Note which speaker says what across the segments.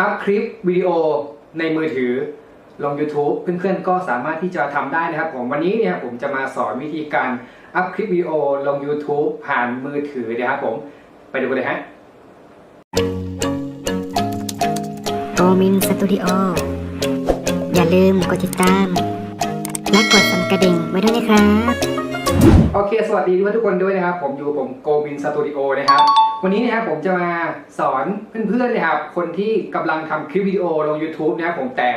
Speaker 1: อัพคลิปวิดีโอในมือถือลง YouTube เพื่อนๆก็สามารถที่จะทำได้นะครับผมวันนี้เนี่ยผมจะมาสอนวิธีการอัพคลิปวิดีโอลง YouTube ผ่านมือถือนะครับผมไปดูกันเลยฮะ
Speaker 2: โกมินสตูดิโออย่าลืมกดติดตาม และกดสั่นกระดิ่งไว้ด้วยนะครับ
Speaker 1: โอเค สวัสดีทุกคนด้วยนะครับ ผมอยู่ผมโกบินสตูดิโอนะครับ วันนี้นะครับผมจะมาสอนเพื่อนๆนะครับ คนที่กำลังทำคลิปวิดีโอลง YouTube นะครับผมแต่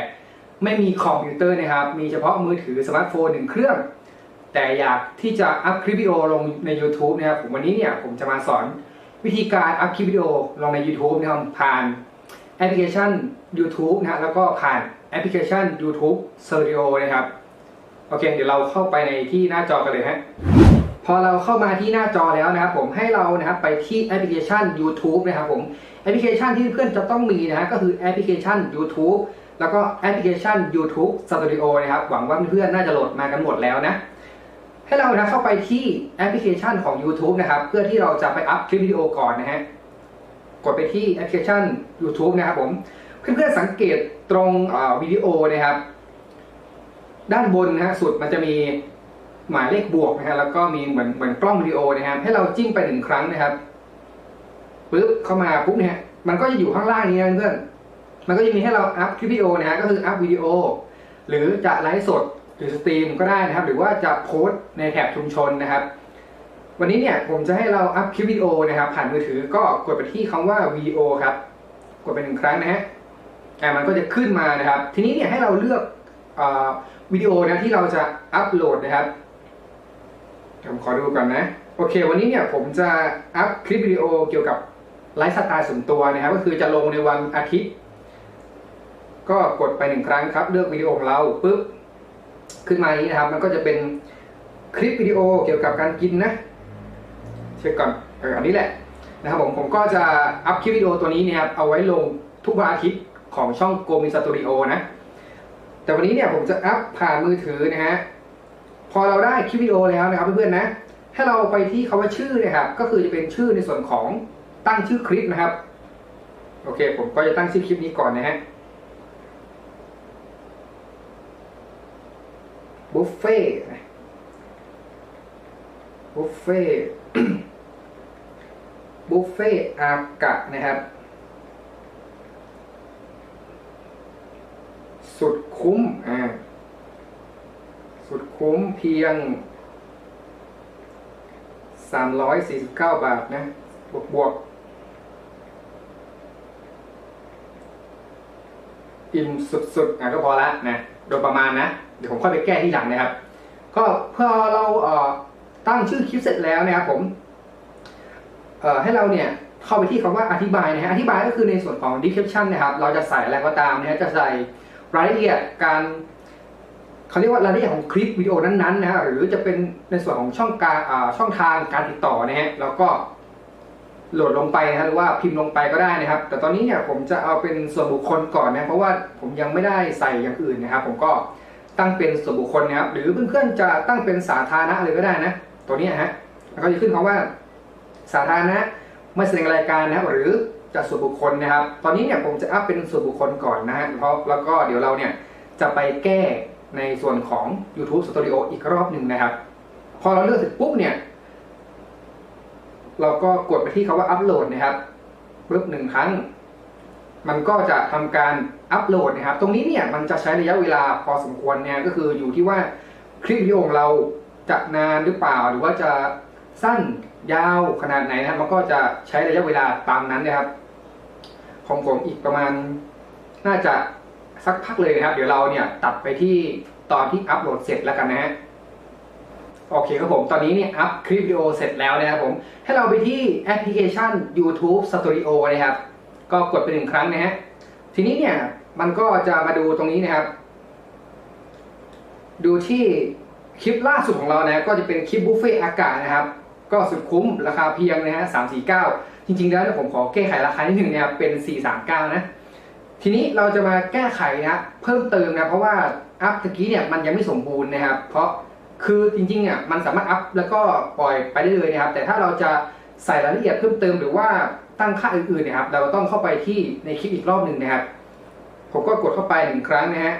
Speaker 1: ไม่มีคอมพิวเตอร์นะครับ มีเฉพาะมือถือสมาร์ทโฟนหนึ่งเครื่อง แต่อยากที่จะอัพคลิปวิดีโอลงใน YouTube นะครับผมวันนี้เนี่ยผมจะมาสอนวิธีการอัพคลิปวิดีโอลงใน YouTube นะครับผ่านแอปพลิเคชัน YouTube นะฮะแล้วก็ผ่านแอปพลิเคชัน YouTube Studio นะครับ โอเค เดี๋ยวเราเข้าไปในที่หน้าจอกันเลยฮะพอเราเข้ามาที่หน้าจอแล้วนะครับผมให้เรานะครับไปที่แอปพลิเคชัน YouTube นะครับผมแอปพลิเคชันที่เพื่อนจะต้องมีนะฮะก็คือแอปพลิเคชัน YouTube แล้วก็แอปพลิเคชัน YouTube Studio นะครับหวังว่าเพื่อนๆน่าจะโหลดมากันหมดแล้วนะให้เรานะเข้าไปที่แอปพลิเคชันของ YouTube นะครับเพื่อที่เราจะไปอัพคลิปวิดีโอก่อนนะฮะกดไปที่แอปพลิเคชัน YouTube นะครับผมเพื่อนๆสังเกตตรงวิดีโอนะครับ ด้านบนนะฮะสุดมันจะมีหมายเลขบวกนะฮะแล้วก็มีเหมือนเหมือนกล้องวิดีโอนะครับให้เราจิ้มไปหนึ่งครั้งนะครับปึ๊บเข้ามาปุ๊บเนี่ยมันก็จะอยู่ข้างล่างนี้นะเพื่อนมันก็จะมีให้เราอัพคลิปวิดีโอนะฮะก็คืออัพวิดีโอ หรือจะไลฟ์สดหรือสตรีมก็ได้นะครับ หรือว่าจะโพสต์ในแถบชุมชนนะครับ วันนี้เนี่ยผมจะให้เราอัพคลิปวิดีโอนะครับผ่านมือถือก็กดไปที่คำว่าวิดีโอครับ กดไปหนึ่งครั้งนะฮะอ่ามันก็จะขึ้นมานะครับ ทีนี้เนี่ยให้เราเลือก วิดีโอนะที่เราจะอัพโหลดนะครับผมขอดูก่อนนะ โอเค วันนี้เนี่ยผมจะอัพคลิปวิดีโอเกี่ยวกับไลฟ์สไตล์ส่วนตัวนะครับ ก็คือจะลงในวันอาทิตย์ ก็กดไปหนึ่งครั้งครับ เลือกวิดีโอของเราปุ๊บขึ้นมานี้นะครับ มันก็จะเป็นคลิปวิดีโอเกี่ยวกับการกินนะเช็คก่อนอันนี้แหละนะครับผมผมก็จะอัพคลิปวิดีโอตัวนี้นี่ยครับเอาไว้ลงทุกวันอาทิตย์ของช่องโกมินสตูดิโอนะ แต่วันนี้เนี่ยผมจะอัพผ่านมือถือนะฮะพอเราได้คลิปวิดีโอแล้วนะครับเพื่อนๆนะให้เราไปที่คาว่าชื่อนะครับ ก็คือจะเป็นชื่อในส่วนของตั้งชื่อคลิปนะครับ โอเค ผมก็จะตั้งชื่อคลิปนี้ก่อนนะฮะบุฟเฟ่บุฟเฟ่บุฟเฟ่อากะนะครับ สุดคุ้มอ่าสุดคุ้มเพียง 349 บาทนะบวกบวกอิ่มสุดๆอะก็พอละนะโดยประมาณนะ เดี๋ยวผมค่อยไปแก้ที่หลังนะครับ ก็เพื่อเราเอ่อตั้งชื่อคลิปเสร็จแล้วนะครับผมเอ่อให้เราเนี่ยเข้าไปที่คำว่าอธิบายนะฮะอธิบายก็คือในส่วนของ description นะครับ เราจะใส่อะไรก็ตามนะฮะจะใส่ รายละเอียดการเขาเรียกว่ารายละเอียดของคลิปวิดีโอนั้นๆนะฮะหรือจะเป็นในส่วนของช่องการช่องทางการติดต่อนะฮะแล้วก็โหลดลงไปนะฮะหรือว่าพิมพ์ลงไปก็ได้นะครับ แต่ตอนนี้เนี่ยผมจะเอาเป็นส่วนบุคคลก่อนนะเพราะว่าผมยังไม่ได้ใส่อย่างอื่นนะครับ ผมก็ตั้งเป็นส่วนบุคคลนะครับหรือเพื่อนๆจะตั้งเป็นสาธารณะเลยก็ได้นะ ตัวนี้ฮะแล้วก็จะขึ้นคำว่าสาธารณะไม่แสดงรายการนะครับหรือ จะส่วนบุคคลนะครับ ตอนนี้เนี่ยผมจะอัพเป็นส่วนบุคคลก่อนนะฮะเพราะแล้วก็เดี๋ยวเราเนี่ยจะไปแก้ในส่วนของ YouTube Studio อีกรอบหนึ่งนะครับ พอเราเลือกเสร็จปุ๊บเนี่ย เราก็กดไปที่คำว่าอัปโหลดนะครับปุ๊บหนึ่งครั้ง มันก็จะทำการอัปโหลดนะครับ ตรงนี้เนี่ยมันจะใช้ระยะเวลาพอสมควรเนี่ยก็คืออยู่ที่ว่าคลิปวิดีโอของเราจะนานหรือเปล่า หรือว่าจะสั้นยาวขนาดไหนนะครับ มันก็จะใช้ระยะเวลาตามนั้นนะครับ ของผมอีกประมาณ น่าจะสักพักเลยนะครับ เดี๋ยวเราเนี่ยตัดไปที่ตอนที่อัปโหลดเสร็จแล้วกันนะฮะโอเคครับผมตอนนี้เนี่ยอัพคลิปวิดีโอเสร็จแล้วนะครับผมให้เราไปที่แอปพลิเคชัน YouTube Studio นะครับ ก็กดไปหนึ่งครั้งนะฮะทีนี้เนี่ยมันก็จะมาดูตรงนี้นะครับ ดูที่คลิปล่าสุดของเรานะก็จะเป็นคลิปบุฟเฟ่อากาศนะครับ ก็สุดคุ้มราคาเพียงนะฮะสามสี่เก้า จริงๆแล้วเนี่ยผมขอแก้ไขราคานิดหนึ่งเนะครับเป็นสี่สามเก้านะ ทีนี้เราจะมาแก้ไขนะเพิ่มเติมนะ เพราะว่าอัพตะกี้เนี่ยมันยังไม่สมบูรณ์นะครับ เพราะคือจริงๆอะมันสามารถอัพแล้วก็ปล่อยไปได้เลยนะครับ แต่ถ้าเราจะใส่รายละเอียดเพิ่มเติมหรือว่าตั้งค่าอื่นๆนะครับ เราก็ต้องเข้าไปที่ในคลิปอีกรอบหนึ่งนะครับ ผมก็กดเข้าไปหนึ่งครั้งนะฮะ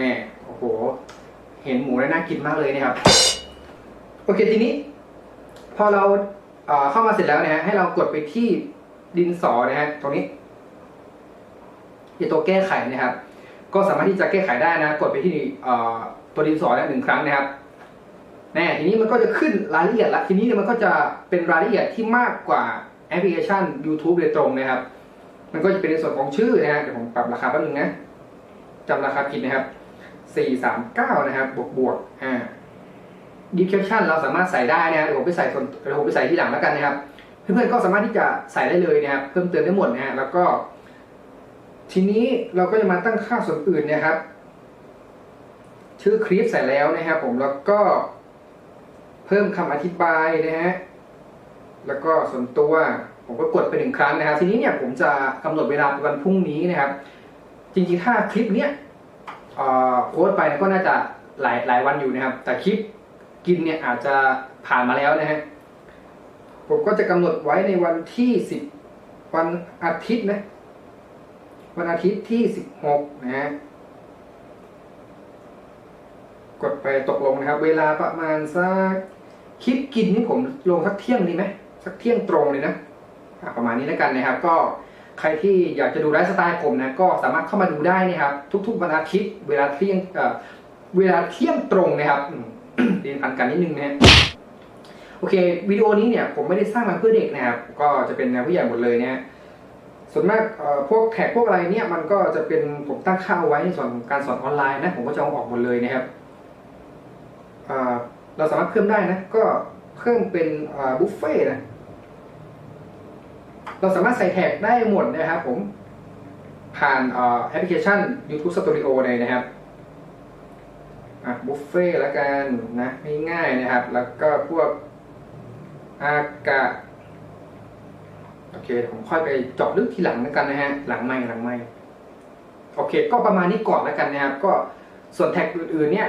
Speaker 1: นี่โอ้โห เห็นหมูแล้วน่ากินมากเลยนะครับ โอเคทีนี้ พอเรา เข้ามาเสร็จแล้วนะฮะให้เรากดไปที่ดินสอนะฮะตรงนี้ไอตัวแก้ไขนะครับ ก็สามารถที่จะแก้ไขได้นะ กดไปที่เอ่ตัวดินสอนี่ยหนึ่งครั้งนะครับแน่ทีนี้มันก็จะขึ้นรายละเอียดละทีนี้มันก็จะเป็นรายละเอียดที่มากกว่าแอปพลิเคชัน YouTube โดยตรงนะครับ มันก็จะเป็นในส่วนของชื่อนะฮะเดี๋ยวผมปรับราคาแป๊บนึงนะจำราคาผิดนะครับสี่สามเก้านะครับบวกบวกอ่า description เราสามารถใส่ได้นะครับเดี๋ยวผมไปใส่ส่วนเดี๋ยวผมไปใส่ที่หลังแล้วกันนะครับเพื่อนๆก็สามารถที่จะใส่ได้เลยนะครับเพิ่มเติมได้หมดนะฮะแล้วก็ ทีนี้เราก็จะมาตั้งค่าส่วนอื่นนะครับ ชื่อคลิปใส่แล้วนะครับผมแล้วก็เพิ่มคำอธิบายนะฮะแล้วก็ส่วนตัวผมก็กดไปหนึ่งครั้งนะครับ ทีนี้เนี่ยผมจะกำหนดเวลาวันพรุ่งนี้นะครับ จริงๆถ้าคลิปเนี้ยอ่อโพสต์ไปก็น่าจะหลายหลายวันอยู่นะครับ แต่คลิป กินเนี่ยอาจจะผ่านมาแล้วนะฮะผมก็จะกำหนดไว้ในวันที่สิบวันอาทิตย์นะ วันอาทิตย์ที่สิบหกนะฮะกดไปตกลงนะครับ เวลาประมาณสักคลิปกินนี่ผมลงสักเที่ยงดีไหมสักเที่ยงตรงเลยนะประมาณนี้แล้วกันนะครับ ก็ใครที่อยากจะดูไลฟ์สไตล์ผมนะก็สามารถเข้ามาดูได้นะครับ ทุกๆวันอาทิตย์ เวลาเที่ยงเวลาเที่ยงตรงนะครับ เรียนพันกันนิดนึงนะฮะโอเควิดีโอนี้เนี่ยผมไม่ได้สร้างมาเพื่อเด็กนะครับก็จะเป็นแนวผู้ใหญ่หมดเลยเนะฮะส่วนมากพวกแท็กพวกอะไรเนี่ยมันก็จะเป็นผมตั้งค่าเอาไว้ในส่วนของการสอนออนไลน์นะผมก็จะเอาออกหมดเลยนะครับเเราสามารถเพิ่มได้นะก็เพิ่มเป็นบุฟเฟ่นะเราสามารถใส่แท็กได้หมดนะครับผมผ่านแอปพลิเคชัน YouTube Studio เลยนะครับ อะบุฟเฟ่ล้วกันนะง่ายๆนะครับ แล้วก็พวกอากาโอเคผมค่อยไปเจาะลึกทีหลังแล้วกันนะฮะหลังไม่หลังไม่โอเค ก็ประมาณนี้ก่อนแล้วกันนะครับ ก็ส่วนแท็กอื่นๆเนี่ย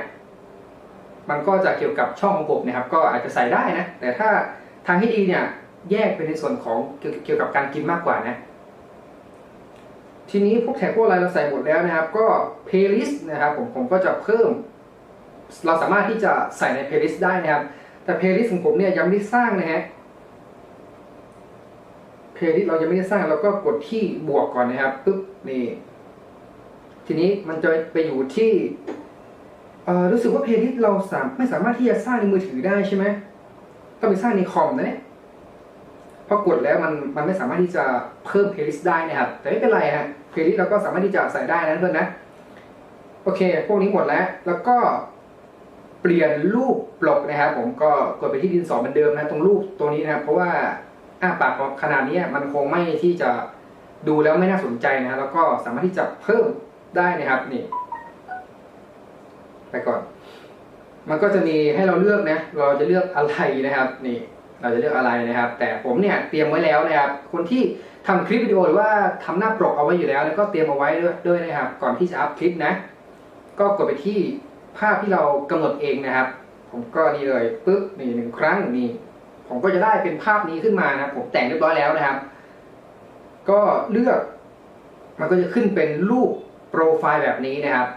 Speaker 1: มันก็จะเกี่ยวกับช่องของผมนะครับ ก็อาจจะใส่ได้นะ แต่ถ้าทางที่ดีเนี่ย แยกเป็นในส่วนของเกี่ยวกับการกินมากกว่านะ ทีนี้พวกแท็กพวกอะไรเราใส่หมดแล้วนะครับ ก็ playlist นะครับ ผมผมก็จะเพิ่ม เราสามารถที่จะใส่ใน playlist ได้นะครับ แต่ playlist ของผมเนี่ยยังไม่ได้สร้างนะฮะ playlist เรายังไม่ได้สร้างเราก็กดที่บวกก่อนนะครับปึ๊บนี่ทีนี้มันจะไปอยู่ที่เอ่อรู้สึกว่าเพลย์ลิสต์เราสามไม่สามารถที่จะสร้างในมือถือได้ใช่ไหมต้องไปสร้างในคอมนะเนี่ยพอกดแล้วมันมันไม่สามารถที่จะเพิ่มเพลย์ลิสต์ได้นะครับ แต่ไม่เป็นไรฮะเพลย์ลิสต์เราก็สามารถที่จะใส่ได้นะเพื่อนนะโอเค พวกนี้หมดแล้ว แล้วก็ ปลี่ยนรูปปลกนะครับ ผมก็กดไปที่ดินสอเหมือนเดิมนะตรงรูปตัวนี้นะครับ เพราะว่าอ้าปากขนาดนี้มันคงไม่ที่จะดูแล้วไม่น่าสนใจนะแล้วก็สามารถที่จะเพิ่มได้นะครับนี่ ไปก่อน มันก็จะมีให้เราเลือกนะ เราจะเลือกอะไรนะครับ นี่ เราจะเลือกอะไรนะครับ แต่ผมเนี่ยเตรียมไว้แล้วนะครับ คนที่ทำคลิปวิดีโอหรือว่าทำหน้าปลกเอาไว้อยู่แล้ว แล้วก็เตรียมเอาไว้ด้วยด้วยนะครับ ก่อนที่จะอัพคลิปนะ ก็กดไปที่ ภาพที่เรากำหนดเองนะครับ ผมก็นี่เลยปึ๊บนี่หนึ่งครั้งนี่ผมก็จะได้เป็นภาพนี้ขึ้นมานะผมแต่งเรียบร้อยแล้วนะครับ ก็เลือก มันก็จะขึ้นเป็นรูปโปรไฟล์แบบนี้นะครับ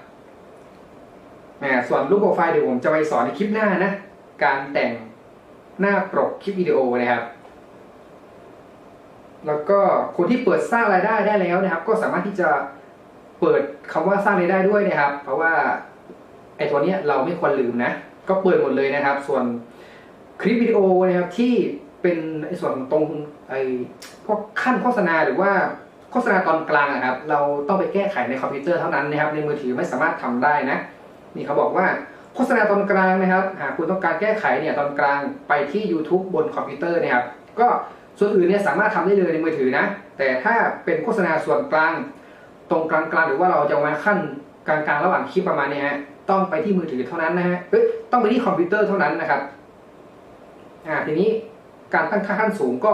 Speaker 1: อ่าส่วนรูปโปรไฟล์เดี๋ยวผมจะไปสอนในคลิปหน้านะ การแต่งหน้าปกคลิปวิดีโอนะครับ แล้วก็คนที่เปิดสร้างรายได้ได้แล้วนะครับ ก็สามารถที่จะเปิดคำว่าสร้างรายได้ด้วยนะครับ เพราะว่า ไอตัวเนี้ยเราไม่ควรลืมนะ ก็เปิดหมดเลยนะครับ ส่วนคลิปวิดีโอนะครับที่เป็นไอส่วนตรงไอพวกขั้นโฆษณาหรือว่าโฆษณาตอนกลางอะครับ เราต้องไปแก้ไขในคอมพิวเตอร์เท่านั้นนะครับ ในมือถือไม่สามารถทำได้นะ นี่เขาบอกว่าโฆษณาตอนกลางนะครับหากคุณต้องการแก้ไขเนี่ยตอนกลางไปที่ YouTube บนคอมพิวเตอร์นะครับ ก็ส่วนอื่นเนี่ยสามารถทำได้เลยในมือถือนะ แต่ถ้าเป็นโฆษณาส่วนกลาง ตรงกลางกลางๆหรือว่าเราจะมาขั้นกลางกลางๆ ระหว่างคลิปประมาณนี้ฮะ ต้องไปที่มือถือเท่านั้นนะฮะเอ้ยต้องไปที่คอมพิวเตอร์เท่านั้นนะครับ อ่า ทีนี้การตั้งค่าขั้นสูงก็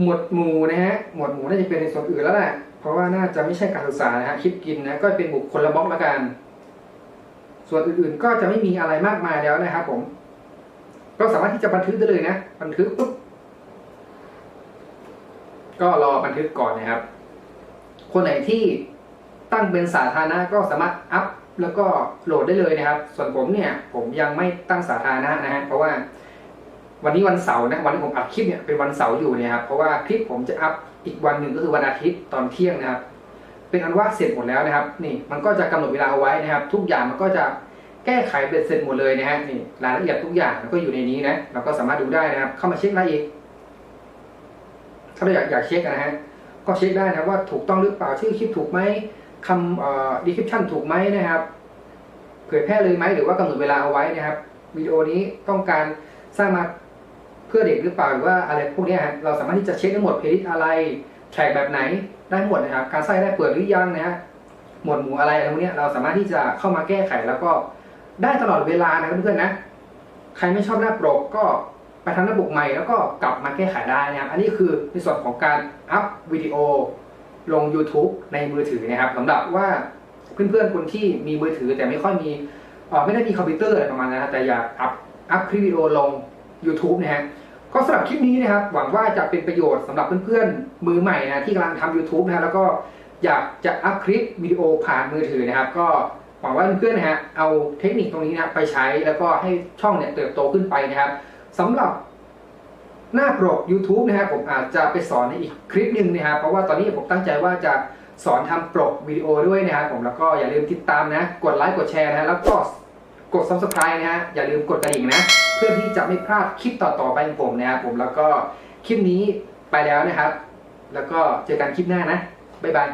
Speaker 1: หมวดหมู่นะฮะ หมวดหมู่น่าจะเป็นในส่วนอื่นแล้วแหละเพราะว่าน่าจะไม่ใช่การศึกษานะฮะ คลิปกินนะ ก็เป็นบุคคลละบล็อกละกัน ส่วนอื่นๆก็จะไม่มีอะไรมากมายแล้วนะครับผม ก็สามารถที่จะบันทึกได้เลยนะ บันทึกปุ๊บ ก็รอบันทึกก่อนนะครับ คนไหนที่ ตั้งเป็นสาธารณะก็สามารถอัพแล้วก็โหลดได้เลยนะครับ ส่วนผมเนี่ยผมยังไม่ตั้งสาธารณะนะฮะเพราะว่าวันนี้วันเสาร์นะวันที่ผมอัดคลิปเนี่ยเป็นวันเสาร์อยู่เนี่ยครับเพราะว่าคลิปผมจะอัพอีกวันหนึ่งก็คือวันอาทิตย์ตอนเที่ยงนะครับ เป็นอันว่าเสร็จหมดแล้วนะครับ นี่มันก็จะกำหนดเวลาเอาไว้นะครับ ทุกอย่างมันก็จะแก้ไขเป็นเสร็จหมดเลยนะฮะนี่รายละเอียดทุกอย่างมันก็อยู่ในนี้นะเราก็สามารถดูได้นะครับ เข้ามาเช็คได้อีกถ้าเราอยากอยากเช็คนะฮะก็เช็คได้นะว่าถูกต้องหรือเปล่าชื่อคลิปถูกไหม คำเอ่อ description ถูกไหมนะครับ เผยแพร่เลยไหมหรือว่ากำหนดเวลาเอาไว้นะครับวิดีโอนี้ต้องการสร้างมาเพื่อเด็กหรือเปล่าหรือว่าอะไรพวกนี้ยฮะเราสามารถที่จะเช็คได้หมดเพลย์ลิสอะไรแทร็กแบบไหนได้หมดนะครับ การใส่ได้เปิดหรือยังนะฮะหมวดหมู่อะไรอะไรพวกนี้เราสามารถที่จะเข้ามาแก้ไขแล้วก็ได้ตลอดเวลานะเพื่อนๆนะ ใครไม่ชอบหน้าปกก็ไปทำหน้าปกใหม่แล้วก็กลับมาแก้ไขได้นะครับ อันนี้คือในส่วนของการอัพวิดีโอ ลง YouTube ในมือถือนะครับสำหรับว่าเพื่อนๆคนที่มีมือถือแต่ไม่ค่อยมีไม่ได้มีคอมพิวเตอร์อะไรประมาณนั้นะแต่อยากอัพอัพคลิปวิดีโอลง YouTube นะฮะก็สำหรับคลิปนี้นะครับหวังว่าจะเป็นประโยชน์สำหรับเพื่อนๆมือใหม่นะที่กำลังทำ YouTube นะฮะแล้วก็อยากจะอัพคลิปวิดีโอผ่านมือถือนะครับ ก็หวังว่าเพื่อนๆนะฮะเอาเทคนิคตรงนี้นะไปใช้แล้วก็ให้ช่องเนี่ยเติบโตขึ้นไปนะครับสำหรับ หน้าปก YouTube นะครับผมอาจจะไปสอนในอีกคลิปหนึ่งนะครับเพราะว่าตอนนี้ผมตั้งใจว่าจะสอนทำปกวิดีโอด้วยนะครับผมแล้วก็อย่าลืมติดตามนะ กดไลค์กดแชร์นะฮะแล้วก็กด subscribe นะฮะอย่าลืมกดกระดิ่งนะ เพื่อที่จะไม่พลาดคลิปต่อๆไปของผมนะครับผมแล้วก็คลิปนี้ไปแล้วนะครับ แล้วก็เจอกันคลิปหน้านะบ๊ายบาย